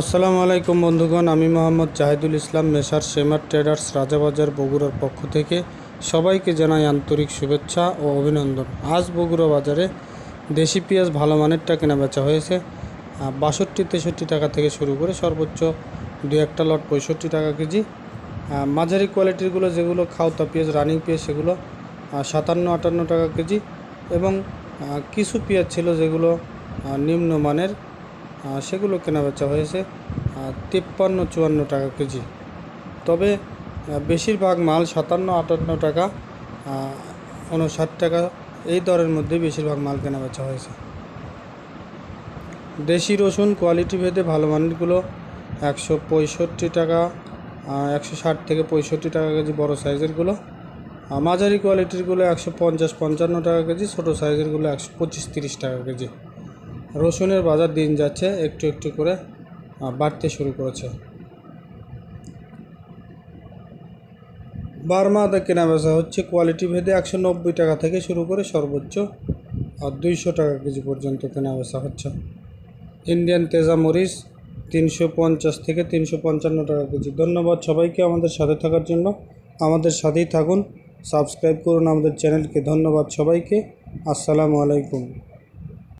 আসসালামু আলাইকুম বন্ধুগণ, আমি মোহাম্মদ জাহিদুল ইসলাম মেসার শেমার ট্রেডার্স, রাজাবাজার, বগুড়ার পক্ষ থেকে সবাইকে জানাই আন্তরিক শুভেচ্ছা ও অভিনন্দন। আজ বগুড়া বাজারে দেশি পেঁয়াজ ভালো মানেরটা কেনা বেচা হয়েছে। বাষট্টি, তেষট্টি টাকা থেকে শুরু করে সর্বোচ্চ দু একটা লট পঁয়ষট্টি টাকা কেজি। মাঝারি কোয়ালিটিরগুলো যেগুলো খাওতা পেঁয়াজ, রানিং পেঁয়াজ সেগুলো সাতান্ন, আটান্ন টাকা কেজি এবং কিছু পেঁয়াজ ছিল যেগুলো নিম্নমানের সেগুলো কেনা বেচা হয়েছে তিপ্পান্ন, চুয়ান্ন টাকা কেজি। তবে বেশিরভাগ মাল সাতান্ন, আটান্ন টাকা উনষাট টাকা, এই দরের মধ্যে বেশিরভাগ মাল কেনা বেচা হয়েছে। দেশি রসুন কোয়ালিটি ভেদে ভালো মানগুলো একশো পঁয়ষট্টি টাকা একশো ষাট থেকে পঁয়ষট্টি টাকা কেজি বড় সাইজেরগুলো। মাঝারি কোয়ালিটিরগুলো একশো পঞ্চাশ, পঞ্চান্ন টাকা কেজি, ছোটো সাইজেরগুলো একশো পঁচিশ, তিরিশ টাকা কেজি। রসুনের বাজার দিন যাচ্ছে, একটু একটু করে বাড়তে শুরু করেছে। বার্মা আদা কেনা বেচা হচ্ছে কোয়ালিটি ভেদে একশো নব্বই টাকা থেকে শুরু করে সর্বোচ্চ, আর দুইশো টাকা কেজি পর্যন্ত কেনা বেচা হচ্ছে। ইন্ডিয়ান তেজা মরিচ তিনশো পঞ্চাশ থেকে তিনশো পঞ্চান্ন টাকা কেজি। ধন্যবাদ সবাইকে আমাদের সাথে থাকার জন্য। আমাদের সাথেই থাকুন, সাবস্ক্রাইব করুন আমাদের চ্যানেলকে। ধন্যবাদ সবাইকে। আসসালামু আলাইকুম।